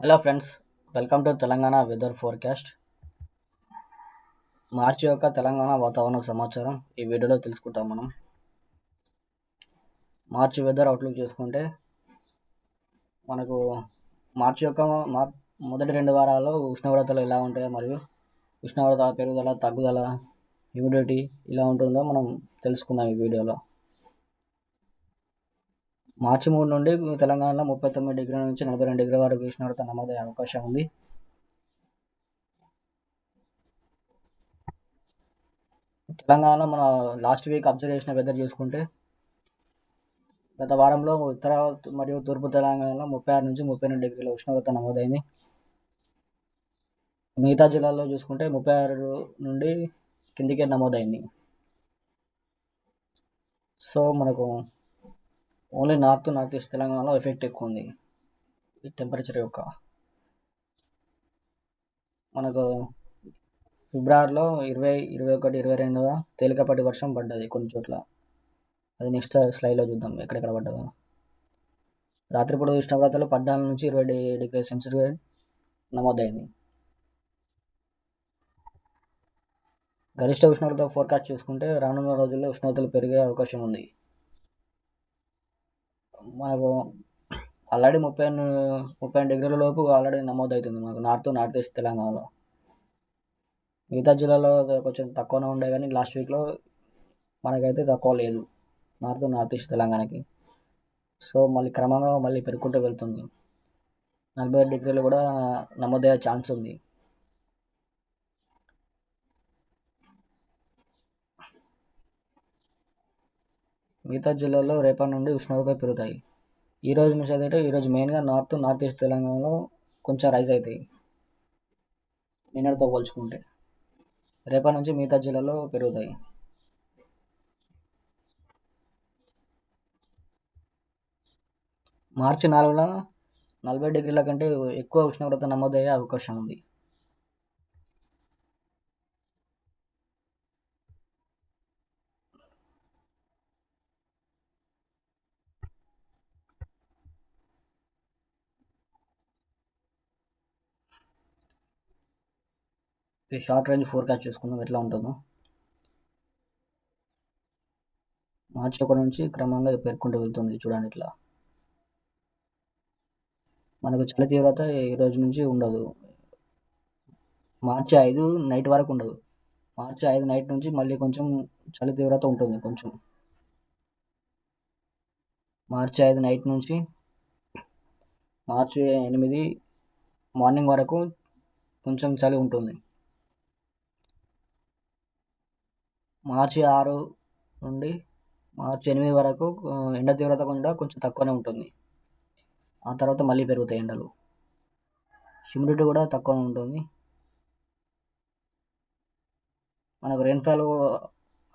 Hello friends welcome to Telangana weather forecast March యొక్క తెలంగాణ వాతావరణ సమాచారం ఈ వీడియోలో తెలుసుకుంటాం మనం. మార్చి వెదర్ అవుట్లుక్ చూసుకుంటే మనకు మార్చి యొక్క మార్ మొదటి రెండు వారాల్లో ఉష్ణోగ్రతలు ఎలా ఉంటాయో మరియు ఉష్ణోగ్రత పెరుగుదల తగ్గుదల హ్యూమిడిటీ ఇలా ఉంటుందో మనం తెలుసుకుందాం ఈ వీడియోలో. మార్చి మూడు నుండి తెలంగాణలో ముప్పై తొమ్మిది డిగ్రీల నుంచి నలభై రెండు డిగ్రీల వరకు ఉష్ణోగ్రత నమోదయ్యే అవకాశం ఉంది. తెలంగాణలో మన లాస్ట్ వీక్ అబ్జర్వ్ చేసిన వెదర్ చూసుకుంటే గత వారంలో ఉత్తర మరియు తూర్పు తెలంగాణలో ముప్పై ఆరు నుంచి ముప్పై రెండు డిగ్రీల ఉష్ణోగ్రత నమోదైంది. మిగతా జిల్లాల్లో చూసుకుంటే ముప్పై ఆరు నుండి కిందికే నమోదైంది. సో మనకు ఓన్లీ నార్త్ నార్త్ ఈస్ట్ తెలంగాణలో ఎఫెక్ట్ ఎక్కువ ఉంది ఈ టెంపరేచర్ యొక్క మనకు ఫిబ్రవరిలో ఇరవై ఇరవై ఒకటి ఇరవై రెండు తేలికపాటి వర్షం పడ్డది కొన్ని చోట్ల. అది నెక్స్ట్ స్లైడ్లో చూద్దాం ఎక్కడెక్కడ పడ్డదో. రాత్రిపూట ఉష్ణోగ్రతలు పద్నాలుగు నుంచి ఇరవై డిగ్రీ సెంటిగ్రేడ్ నమోదైంది. గరిష్ట ఉష్ణోగ్రత ఫోర్కాస్ట్ చూసుకుంటే రానున్న రోజుల్లో ఉష్ణోగ్రతలు పెరిగే అవకాశం ఉంది. మనకు ఆల్రెడీ ముప్పై ముప్పై డిగ్రీల లోపు ఆల్రెడీ నమోదవుతుంది మనకు నార్త్ నార్త్ ఈస్ట్ తెలంగాణలో. మిగతా జిల్లాలో కొంచెం తక్కువనే ఉండే కానీ లాస్ట్ వీక్లో మనకైతే తక్కువ లేదు. నార్త్ నార్త్ ఈస్ట్ తెలంగాణకి. సో మళ్ళీ క్రమంగా మళ్ళీ పెరుగుకుంటూ వెళ్తుంది. నలభై డిగ్రీలు కూడా నమోదయ్యే ఛాన్స్ ఉంది. మిగతా జిల్లాల్లో రేపటి నుండి ఉష్ణోగ్రత పెరుగుతాయి. ఈ రోజు నుంచి అయితే ఈరోజు మెయిన్గా నార్త్ నార్త్ ఈస్ట్ తెలంగాణలో కొంచెం రైజ్ అవుతాయి. నిన్నటితో పోల్చుకుంటే. రేపటి నుంచి మిగతా జిల్లాలో పెరుగుతాయి. మార్చి నాలుగున నలభై డిగ్రీల కంటే ఎక్కువ ఉష్ణోగ్రత నమోదయ్యే అవకాశం ఉంది. షార్ట్ రేంజ్ ఫోర్కాస్ట్ చూసుకుందాం ఎట్లా ఉంటుందో. మార్చి ఒకటి నుంచి క్రమంగా పేర్కొంటూ వెళ్తుంది చూడండి ఇట్లా. మనకు చలి తీవ్రత ఈ రోజు నుంచి ఉండదు. మార్చి ఐదు నైట్ వరకు ఉండదు. మార్చి ఐదు నైట్ నుంచి మళ్ళీ కొంచెం చలి తీవ్రత ఉంటుంది కొంచెం. మార్చి ఐదు నైట్ నుంచి మార్చి ఎనిమిది మార్నింగ్ వరకు కొంచెం చలి ఉంటుంది. మార్చి ఆరు నుండి మార్చి ఎనిమిది వరకు ఎండ తీవ్రత కూడా కొంచెం తక్కువనే ఉంటుంది. ఆ తర్వాత మళ్ళీ పెరుగుతాయి ఎండలు. హ్యూమిడిటీ కూడా తక్కువనే ఉంటుంది. మనకు రెయిన్ఫాల్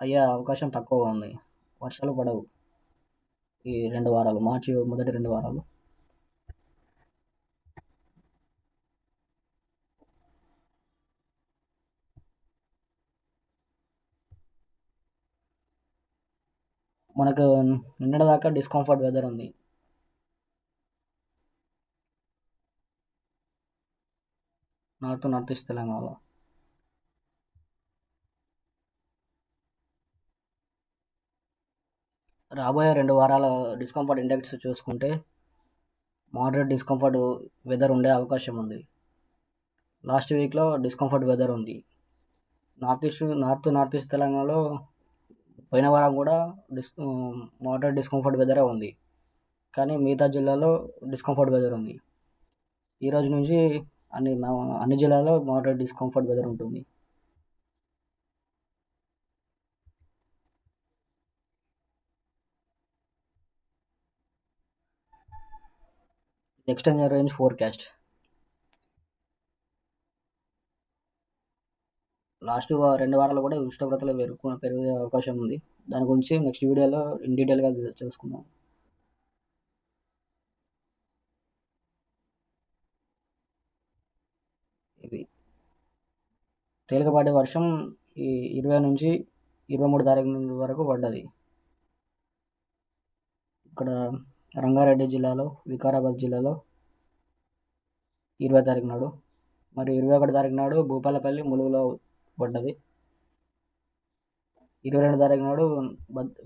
అయ్యే అవకాశం తక్కువగా ఉంది. వర్షాలు పడవు ఈ రెండు వారాలు మార్చి మొదటి రెండు వారాలు. మనకు నిన్న దాకా డిస్కంఫర్ట్ వెదర్ ఉంది. నార్త్ నార్త్ ఈస్ట్ తెలంగాణలో. రాబోయే రెండు వారాల డిస్కంఫర్ట్ ఇండెక్స్ చూసుకుంటే మోడరేట్ డిస్కంఫర్ట్ వెదర్ ఉండే అవకాశం ఉంది. లాస్ట్ వీక్లో డిస్కంఫర్ట్ వెదర్ ఉంది. North east north north east తెలంగాణలో పోయిన వారం కూడా డిస్ మోడరేట్ డిస్కంఫర్ట్ వెదరే ఉంది. కానీ మిగతా జిల్లాలో డిస్కంఫర్ట్ వెదర్ ఉంది. ఈరోజు నుంచి అన్ని అన్ని జిల్లాల్లో మోడరేట్ డిస్కంఫర్ట్ వెదర్ ఉంటుంది. Next time range forecast. Last రెండు వారాలు కూడా ఉష్ణోగ్రతలు పెరుగు పెరిగే అవకాశం ఉంది. దాని గురించి నెక్స్ట్ వీడియోలో ఇన్ డీటెయిల్గా తెలుసుకుందాం. ఇది తేలికపాటి వర్షం ఈ ఇరవై నుంచి ఇరవై మూడు తారీఖు వరకు పడ్డది. ఇక్కడ రంగారెడ్డి జిల్లాలో వికారాబాద్ జిల్లాలో ఇరవై తారీఖు నాడు. మరి ఇరవై ఒకటి తారీఖు నాడు భూపాలపల్లి ములుగులో పడ్డది. ఇరవై రెండు తారీఖు నాడు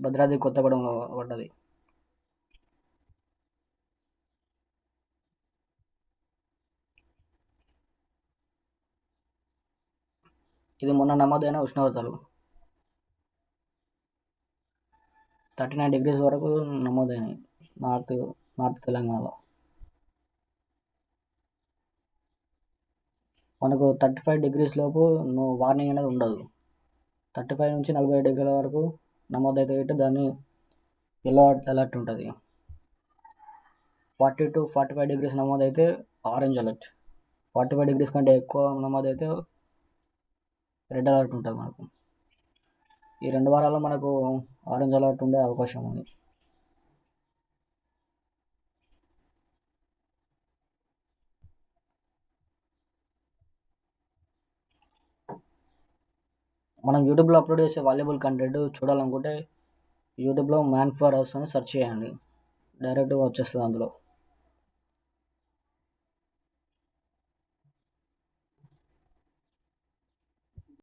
భద్రాద్రి కొత్తగూడెంలో పడ్డది. ఇది మొన్న నమోదైన ఉష్ణోగ్రతలు థర్టీ నైన్ డిగ్రీస్ వరకు నమోదైనాయి. నార్త్ నార్త్ తెలంగాణలో. మనకు థర్టీ ఫైవ్ డిగ్రీస్ లోపు నువ్వు వార్నింగ్ అనేది ఉండదు. థర్టీ ఫైవ్ నుంచి నలభై డిగ్రీల వరకు నమోదైతే ఇటు దాన్ని ఎల్లో అలర్ట్ ఉంటుంది. Forty to forty five degrees నమోదైతే orange alert forty five degrees కంటే ఎక్కువ నమోదైతే రెడ్ అలర్ట్ ఉంటుంది మనకు. ఈ రెండు వారాల్లో మనకు ఆరెంజ్ అలర్ట్ ఉండే అవకాశం ఉంది. మనం యూట్యూబ్లో అప్లోడ్ చేసే వాల్యుబుల్ కంటెంట్ చూడాలనుకుంటే యూట్యూబ్లో మ్యాన్ ఫర్ అస్ అని సెర్చ్ చేయండి. డైరెక్ట్గా వచ్చేస్తుంది అందులో.